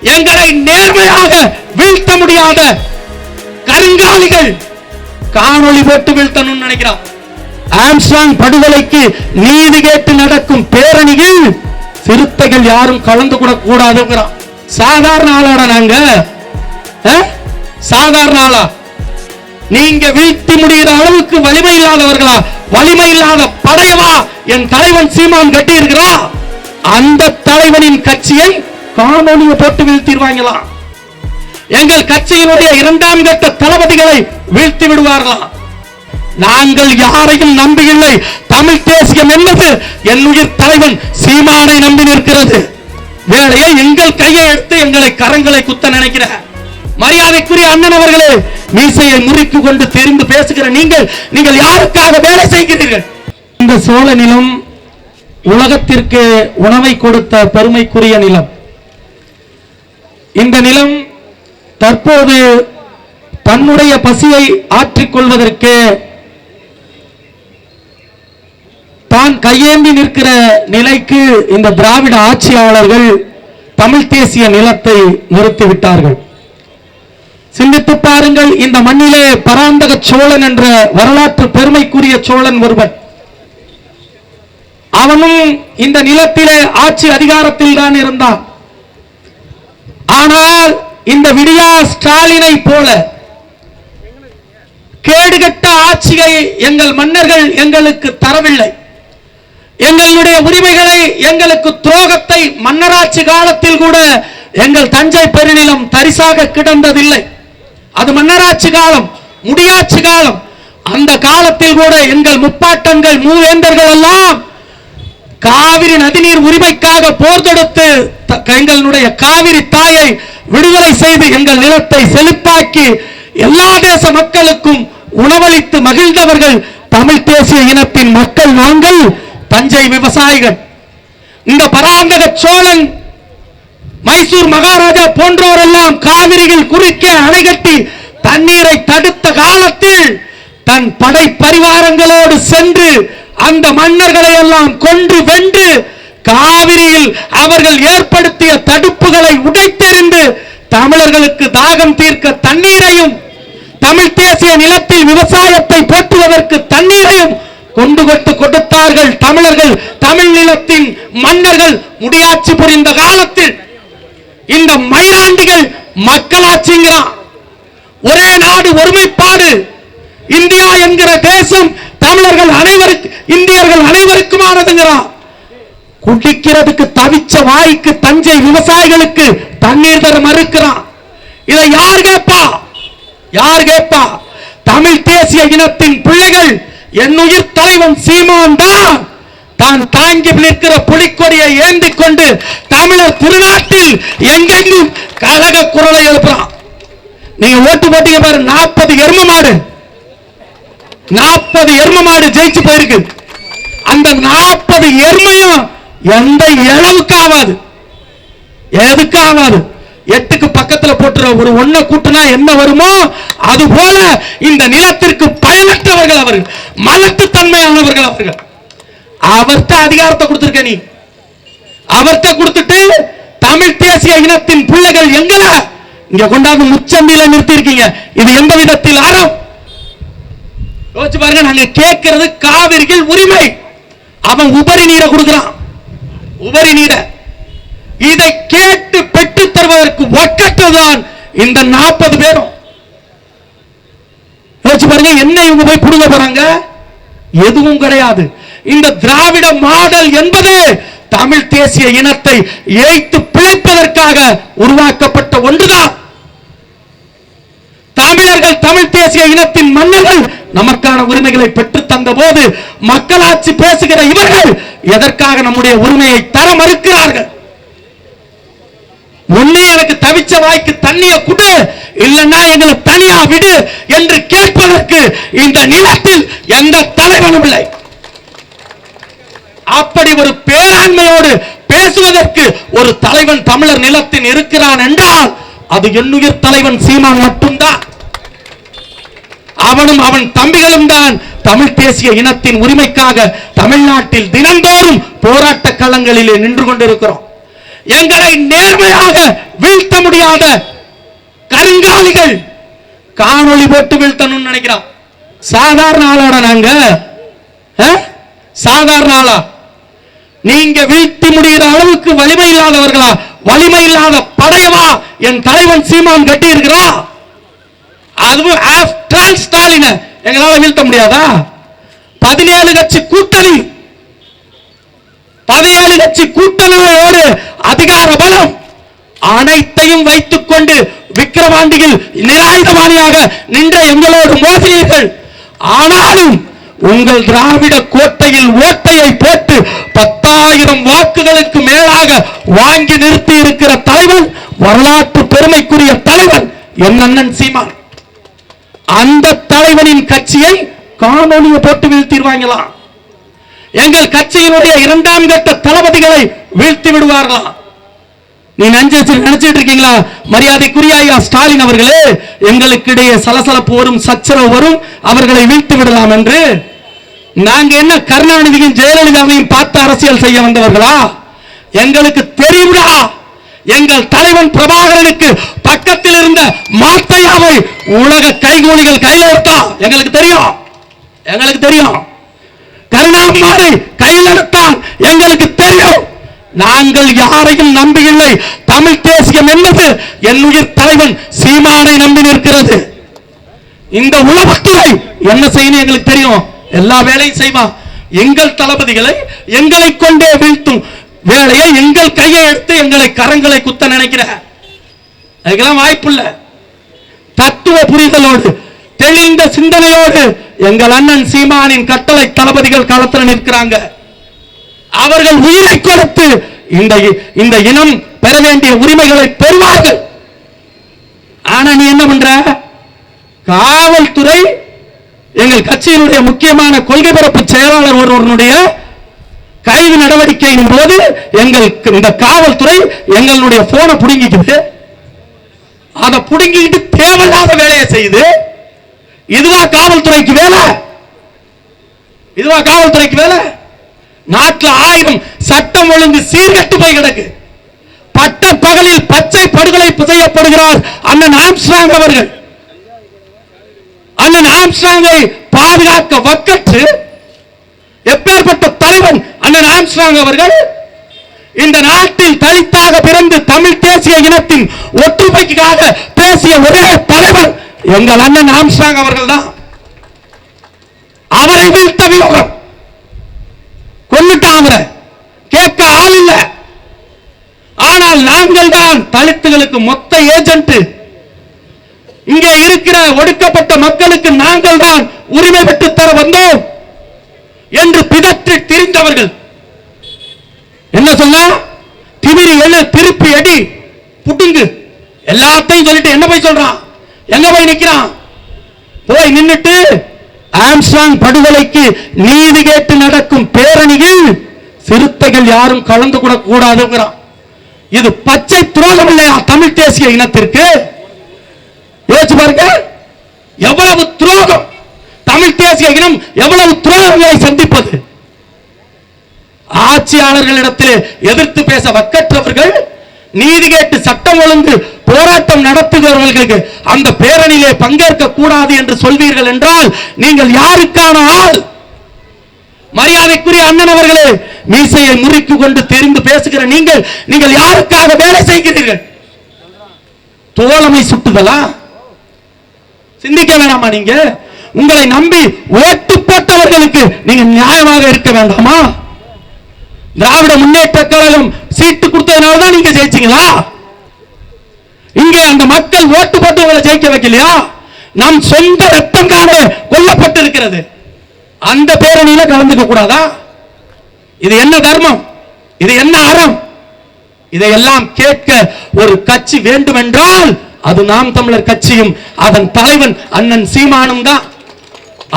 எங்களை நேர்மையாக வீழ்த்த முடியாத கருங்காலிகள். காணொளி போட்டு வீழ்த்தணும்னு நினைக்கிறான். ஆம்ஸ்ட்ராங் படுகொலைக்கு நீதி கேட்டு நடக்கும் பேரணியில் சிறுத்தைகள் யாரும் கலந்து கூட கூடாதுங்கிறான். சாதாரண ஆளாடா நாங்க? சாதாரண ஆளா? நீங்க வீழ்த்தி முடிகிற அளவுக்கு வலிமை இல்லாதவர்களா? வலிமை இல்லாத படையவா? என் தலைவன் சீமான் கட்டி இருக்கிறா அந்த தலைவனின் கட்சியை காணொலியை போட்டு வீழ்த்திடுவாங்களாம் எங்கள் கட்சியினுடைய இரண்டாம் கட்ட தளபதிகளை வீழ்த்தி விடுவார்களாம் நாங்கள் யாரையும் நம்பியில்லை. தமிழ் தேசியம் என்பது என் உயிர் தலைவன் சீமானை நம்பி நிற்கிறது. வேலையை எங்கள் கையை எடுத்து எங்களை கரங்களை குத்த நினைக்கிற மரியாதைக்குரிய அண்ணன் அவர்களே மீசையை முறித்து கொண்டு தெரிந்து பேசுகிற நீங்கள் நீங்கள் யாருக்காக வேலை செய்கிறீர்கள் இந்த சோழ நிலம் உலகத்திற்கு உணவை கொடுத்த பெருமைக்குரிய நிலம். இந்த நிலம் தற்போது தன்னுடைய பசியை ஆற்றிக்கொள்வதற்கு தான் கையேந்தி நிற்கிற நிலைக்கு இந்த திராவிட ஆட்சியாளர்கள் தமிழ் தேசிய நிலத்தை நிறுத்திவிட்டார்கள். சிந்தித்து பாருங்கள் இந்த மண்ணிலே பராந்தக சோழன் என்ற வரலாற்று பெருமைக்குரிய சோழன் ஒருவன். அவனும் இந்த நிலத்திலே ஆட்சி அதிகாரத்தில் தான் இருந்தான். ஆனால் இந்த விடியா ஸ்டாலினை போல கேடுகட்ட ஆட்சியை எங்கள் மன்னர்கள் எங்களுக்கு தரவில்லை. எங்களுடைய உரிமைகளை எங்களுக்கு துரோகத்தை மன்னராட்சி காலத்தில் கூட எங்கள் தஞ்சை பெருநிலம் தரிசாக கிடந்ததில்லை. அது மன்னராட்சி காலம் முடியாட்சி காலம். அந்த காலத்தில் கூட எங்கள் முப்பாட்டங்கள் மூவேந்தர்கள் எல்லாம் காவிரி நதிநீர் உரிமைக்காக போர் தொடுத்து த- எங்களுடைய காவிரி தாயை விடுதலை செய்து எங்கள் நிலத்தை செழிப்பாக்கி எல்லா தேச மக்களுக்கும் உணவளித்து மகிழ்ந்தவர்கள் தமிழ் தேசிய இனத்தின் மக்கள் நாங்கள் தஞ்சை விவசாயிகள். இந்த பராந்தக சோழன் மைசூர் மகாராஜா போன்றோரெல்லாம் காவிரியில் குறுக்கே அணை கட்டி தண்ணீரை தடுத்த காலத்தில் தன் படை பரிவாரங்களோடு சென்று அந்த மன்னர்களை எல்லாம் கொன்று வென்று காவிரியில் அவர்கள் ஏற்படுத்திய தடுப்புகளை உடைத்தெறிந்து தமிழர்களுக்கு தாகம் தீர்க்க தண்ணீரையும் தமிழ் தேசிய நிலத்தில் விவசாயத்தை போற்றுவதற்கு தண்ணீரையும் கொண்டு கொண்டு கொடுத்தார்கள் தமிழர்கள் தமிழ் நிலத்தின் மன்னர்கள் முடியாட்சி புரிந்த காலத்தில். இந்த மயிலாண்டிகள் மக்களாட்சிங்கிறான். ஒரே நாடு ஒருமைப்பாடு. இந்தியா என்கிற தேசம் தமிழர்கள் அனைவருக்கு இந்தியர்கள் அனைவருக்குமானதுங்கிறான் குடிக்கிறதுக்கு தவிச்ச வாய்க்கு தஞ்சை விவசாயிகளுக்கு தண்ணீர் தர மறுக்கிறான் இதை யார் கேட்பா யார் கேட்பா தமிழ் தேசிய இனத்தின் பிள்ளைகள் என் தலைவன் சீமான் தான். தான் தாங்கி நிற்கிற புலிக்கொடியை ஏந்தி கொண்டு தமிழர் திருநாட்டில் எங்கெங்கும் கழக குரலை எழுப்புறான் நீங்க ஓட்டு போட்டீங்க பாரு நாற்பது எரும மாடு. நாற்பது எரும மாடு ஜெயிச்சு போயிருக்கு. அந்த நாற்பது எருமையும் எந்த இளவுக்கு ஆகாது எதுக்கு ஆகாது எட்டுக்கு பக்கத்துல போட்டுற ஒரு ஒண்ணு கூட்டுனா என்ன வருமோ? அது போல இந்த நிலத்திற்கு பயனற்றவர்கள் அவர்கள் மலட்டுத்தன்மையானவர்கள் அவர்கள். அவர்கிட்ட அதிகாரத்தை கொடுத்திருக்க நீ. அவர்கிட்ட கொடுத்துட்டு தமிழ் தேசிய இனத்தின் பிள்ளைகள் எங்களை இங்க கொண்டாந்து முச்சந்தில நிறுத்தி இருக்கீங்க இது எந்த விதத்தில் அறம்? யோசிச்சு பாருங்க நாங்க கேட்கிறது காவிரிகள் உரிமை. அவன் உபரி நீரை கொடுக்கிறான். உபரி நீரை. இதை கேட்டு பெற்று தருவதற்கு ஒக்கட்டதான் இந்த நாற்பது பேரும். யோசிச்சு பாருங்க என்ன இவங்க போய் புடுங்க போறாங்க? எதுவும் கிடையாது. இந்த திராவிட மாடல் என்பது தமிழ் தேசிய இனத்தை ஏய்த்து பிழைப்பதற்காக உருவாக்கப்பட்ட ஒன்றுதான். தமிழர்கள் தமிழ் தேசிய இனத்தின் மன்னர்கள் நமக்கான உரிமைகளை பெற்று தந்த போது மக்களாட்சி பேசுகிற இவர்கள் எதற்காக நம்முடைய உரிமையை தர மறுக்கிறார்கள்? ஒண்ணே எனக்கு தவிச்ச வாய்க்கு தண்ணிய குடு இல்லைன்னா எங்களை தனியா விடு என்று கேட்பதற்கு இந்த நிலத்தில் எந்த தலைவனும் இல்லை. அப்படி ஒரு பேராண்மையோடு பேசுவதற்கு ஒரு தலைவன் தமிழர் நிலத்தில் இருக்கிறான் என்றால் அது என்னுயிர் தலைவன் சீமான் மட்டும்தான். அவனும் அவன் தம்பிகளும் தான் தமிழ் தேசிய இனத்தின் உரிமைக்காக தமிழ்நாட்டில் தினந்தோறும் போராட்ட களங்களிலே நின்று கொண்டிருக்கிறோம். எங்களை நேர்மையாக வீழ்த்த முடியாத கருங்காலிகள் காணொளி போட்டு வீழ்த்தணும்னு நினைக்கிறான் சாதாரண ஆளாட நாங்க? ஆ? சாதாரண ஆளா? நீங்க வீழ்த்தி முடிகிற அளவுக்கு வலிமை இல்லாதவர்களா? வலிமை இல்லாத படையவா? என் தலைவன் சீமான் கட்டி அதுவும் ஆஃப்டர் ஸ்டாலின எங்களால வீழ்த்த முடியாதா? பதினேழு கட்சி கூட்டணி. பதினேழு கட்சி கூட்டணியோடு அதிகார பலம் அனைத்தையும் வைத்துக் கொண்டு விக்கிரவாண்டியில் நிராயுதமானியாக நின்ற எங்களோடு மோதினீர்கள் ஆனாலும் உங்கள் திராவிட கோட்டையில் ஓட்டையை போட்டு பத்தாயிரம் வாக்குகளுக்கு மேலாக வாங்கி நிறுத்தி இருக்கிற தலைவன் வரலாற்று பெருமைக்குரிய தலைவன் என் அண்ணன் சீமான். அந்த தலைவனின் கட்சியை காணொலியை போட்டு வீழ்த்திடுவாங்களாம் எங்கள் கட்சியினுடைய இரண்டாம் கட்ட தளபதிகளை வீழ்த்தி விடுவார்களாம் நீ நஞ்சு நினைச்சிட்டு இருக்கீங்களா? மரியாதைக்குரிய ஐயா ஸ்டாலின் அவர்களே எங்களுக்கு இடையே சலசலப்பு வரும் சச்சரவு வரும் அவர்களை வீழ்த்து விடலாம் என்று. நாங்க என்ன கருணாநிதியும் ஜெயலலிதாவையும் பார்த்து அரசியல் செய்ய வந்தவர்களா? எங்களுக்கு தெரியும்டா! எங்கள் தலைவன் பிரபாகரனுக்கு பக்கத்தில் இருந்த மாத்தையாவை உலக கைகூலிகள் கையில எடுத்தான் எங்களுக்கு தெரியும். எங்களுக்கு தெரியும். கருணாமாரை கையில் எடுத்தான் எங்களுக்கு தெரியும். நாங்கள் யாரையும் நம்பியில்லை. தமிழ் தேசியம் என்பது என் தலைவன் சீமானை நம்பி நிற்கிறது. இந்த உலகத்துறை என்ன செய்யணும் எங்களுக்கு தெரியும். எல்லா வேலையும் செய்வான் எங்கள் தளபதிகளை எங்களை கொண்டே வீழ்த்தும். வேலையை எங்கள் கையை எடுத்து எங்களை கரங்களை குத்த நினைக்கிற அதுக்கெல்லாம் வாய்ப்பு இல்லை தத்துவ புரிதலோடு தெளிந்த சிந்தனையோடு எங்கள் அண்ணன் சீமானின் கட்டளை தளபதிகள் களத்தில் நிற்கிறாங்க. அவர்கள் உயிரை கொடுத்து இந்த இந்த இனம் பெற வேண்டிய உரிமைகளை பெறுவார்கள். ஆனா நீ என்ன பண்ற? காவல்துறை எங்கள் கட்சியினுடைய முக்கியமான கொள்கை பரப்பு செயலாளர் ஒருவருடைய கைது நடவடிக்கையின் போது எங்களுக்கு இந்த காவல்துறை எங்களுடைய போனை புடுங்கிக்குது அதை புடுங்கிக்கிட்டு தேவையில்லாத வேலையை செய்து இதுவா காவல்துறைக்கு வேலை? இதுவா காவல்துறைக்கு வேலை? நாட்டில் ஆயிரம் சட்டம் ஒழுங்கு சீர்கட்டு போய் கிடக்கு. பட்ட பகலில் பச்சை படுகொலை செய்யப்படுகிறார் அண்ணன் ஆம்ஸ்ட்ராங் அவர்கள். அண்ணன் ஆம்ஸ்ட்ராங்கை பாதுகாக்க வக்கற்று எப்பேற்பட்ட தலைவன் அண்ணன் ஆம்ஸ்ட்ராங் அவர்கள் இந்த நாட்டில் தலித்தாக பிறந்து தமிழ் தேசிய இனத்தின் ஒற்றுமைக்காக பேசிய ஒரே தலைவர் எங்கள் அண்ணன் ஆம்ஸ்ட்ராங் அவர்கள் தான் அவரை வீழ்த்த வியோகம் கொண்டுட்டான் அவரை கேட்க ஆள் இல்ல. ஆனால் நாங்கள் தான் தலித்துகளுக்கு மொத்த ஏஜென்ட் இங்கே இருக்கிற ஒடுக்கப்பட்ட மக்களுக்கு நாங்கள் தான் உரிமை பெற்று தர வந்தோம் என்று பிதற்றி திரிந்தவர்கள். என்ன சொன்னா? திமிரி எழு திருப்பி அடி புட்டுங்கு எல்லாத்தையும் சொல்லிட்டு என்ன போய் சொல்றான்? எங்க போய் நிக்கிறான்? போய் நின்னுட்டு ஆம்ஸ்ட்ராங் படுகொலைக்கு நீதி கேட்டு நடக்கும் பேரணியில் சிறுத்தைகள் யாரும் கலந்து கூட கூடாதுங்கிறான். இது பச்சை துரோகம் இல்லையா தமிழ் தேசிய இனத்திற்கு? யோசிச்சு பாருங்க. எவ்வளவு துரோகம்? தமிழ் தேசிய இனம் எவ்வளவு துரோகங்களை சந்திப்பது? ஆட்சியாளர்களிடத்தில் எதிர்த்து பேச வக்கற்றவர்கள் நீதி கேட்டு சட்டம் ஒழுங்கு போராட்டம் நடத்துகிறவர்களுக்கு அந்த பேரணியிலே பங்கேற்க கூடாது என்று சொல்வீர்கள் என்றால் நீங்கள் யாருக்கான ஆள்? மரியாதைக்குரிய அண்ணன் அவர்களே மீசையை முறுக்கி கொண்டு தெரிந்து பேசுகிற நீங்கள் நீங்கள் யாருக்காக வேலை செய்கிறீர்கள்? தோழமை சுட்டுதலா? சிந்திக்க வேணாமா நீங்க? உங்களை நம்பி ஓட்டு போட்டவர்களுக்கு நீங்க நியாயமாக இருக்க வேண்டாமா? திராவிட முன்னேற்ற கழகம் சீட்டு கொடுத்ததுனால தான் நீங்க ஜெயிச்சீங்களா? இங்கே அந்த மக்கள் ஓட்டு போட்டு உங்களை ஜெயிக்க வைக்கலையா? நம் சொந்த ரத்தம் காண கொல்லப்பட்டு இருக்கிறது அந்த பேரணியில கலந்துக்க கூடாதா? இது என்ன தர்மம்? இது என்ன அறம்? இதையெல்லாம் கேட்க ஒரு கட்சி வேண்டுமென்றால் அது நாம் தமிழர் கட்சியும் அதன் தலைவன் அண்ணன் சீமானும் தான்.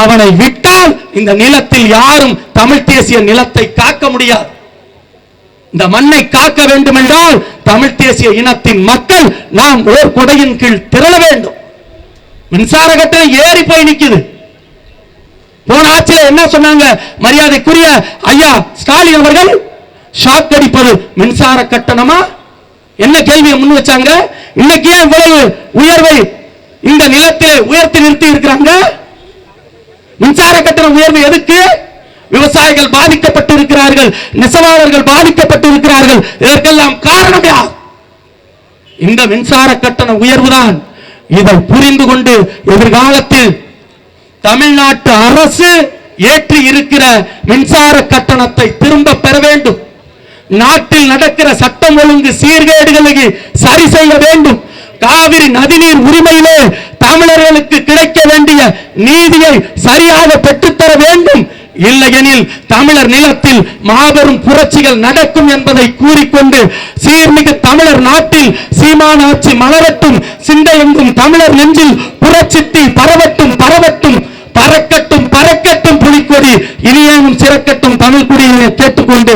அவனை விட்டால் இந்த நிலத்தில் யாரும் தமிழ் தேசிய நிலத்தை காக்க முடியாது. இந்த மண்ணை காக்க வேண்டும் என்றால் தமிழ் தேசிய இனத்தின் மக்கள் நாம் ஓர் கொடையின் கீழ் திரள வேண்டும். மின்சார கட்டணம் ஏறி போய் நிக்குது. போன ஆட்சியில் என்ன சொன்னாங்க? மரியாதைக்குரிய ஐயா ஸ்டாலின் அவர்கள் ஷாக் அடிப்பது மின்சார கட்டணமா? என்ன கேள்வியை முன் வச்சாங்க? இன்னைக்கு ஏன் இவ்வளவு உயர்வை இந்த நிலத்திலே உயர்த்தி நிறுத்தி இருக்கிறாங்க? மின்சார கட்டண உயர்வு எதுக்கு? விவசாயிகள் பாதிக்கப்பட்டு இருக்கிறார்கள் நெசவாளர்கள் பாதிக்கப்பட்டு இருக்கிறார்கள் இதற்கெல்லாம் காரணம் யார்? இந்த மின்சார கட்டண உயர்வுதான். இதை புரிந்து கொண்டு எதிர்காலத்தில் தமிழ்நாட்டு அரசு ஏற்றி இருக்கிற மின்சார கட்டணத்தை திரும்ப பெற வேண்டும். நாட்டில் நடக்கிற சட்டம் ஒழுங்கு சீர்கேடுகளுக்கு சரி செய்ய வேண்டும். காவிரி நதிநீர் உரிமையிலே தமிழர்களுக்கு கிடைக்க வேண்டிய நீதியை சரியாக பெற்றுத்தர வேண்டும். இல்லையெனில் தமிழர் நிலத்தில் மாபெரும் புரட்சிகள் நடக்கும் என்பதை கூறிக்கொண்டு சீர்மிகு தமிழர் நாட்டில் சீமானாட்சி மலரட்டும் சிந்தையெங்கும் தமிழர் நெஞ்சில் புரட்சித்தி பரவட்டும் பரவட்டும் பறக்கட்டும் பறக்கட்டும் புலிக்கொடி இனியேனும் சிறக்கட்டும் தமிழ் குடியினை கேட்டுக்கொண்டு